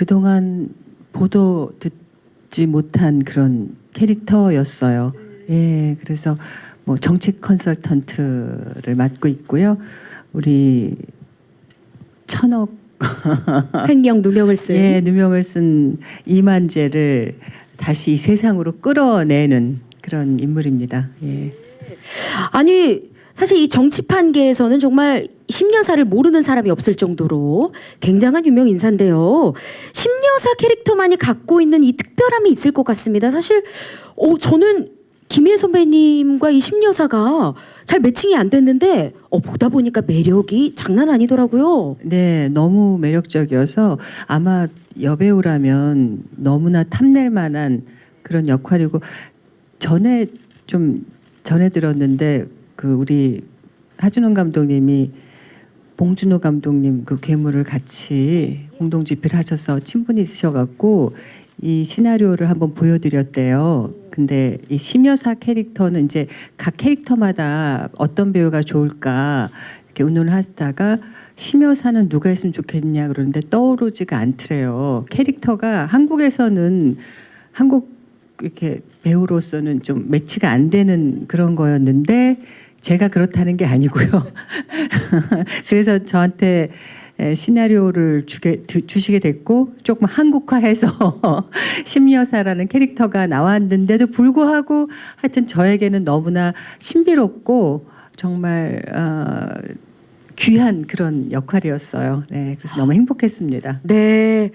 그동안 보도 듣지 못한 그런 캐릭터였어요. 예, 그래서 뭐 정책 컨설턴트를 맡고 있고요. 우리 천억 횡령 누명을 쓴 예, 누명을 쓴 이만재를 다시 이 세상으로 끌어내는 그런 인물입니다. 예. 아니 사실 이 정치판계에서는 정말 심여사를 모르는 사람이 없을 정도로 굉장한 유명 인사인데요. 심여사 캐릭터만이 갖고 있는 이 특별함이 있을 것 같습니다. 사실 어, 저는 김희애 선배님과 이 심여사가 잘 매칭이 안 됐는데 어, 보다 보니까 매력이 장난 아니더라고요. 네, 너무 매력적이어서 아마 여배우라면 너무나 탐낼 만한 그런 역할이고 전에 좀 전에 들었는데 그 우리 하준원 감독님이 봉준호 감독님 그 괴물을 같이 공동 집필 하셔서 친분이 있으셔갖고 이 시나리오를 한번 보여드렸대요. 근데 이 심여사 캐릭터는 이제 각 캐릭터마다 어떤 배우가 좋을까 이렇게 의논을 하다가 심여사는 누가 했으면 좋겠냐 그러는데 떠오르지가 않더래요. 캐릭터가 한국에서는 한국 이렇게 배우로서는 좀 매치가 안 되는 그런 거였는데 제가 그렇다는 게 아니고요. 그래서 저한테 에, 시나리오를 주게, 두- 주시게 됐고 조금 한국화해서 심여사라는 캐릭터가 나왔는데도 불구하고 하여튼 저에게는 너무나 신비롭고 정말 어, 귀한 그런 역할이었어요. 네, 그래서 너무 행복했습니다. 네.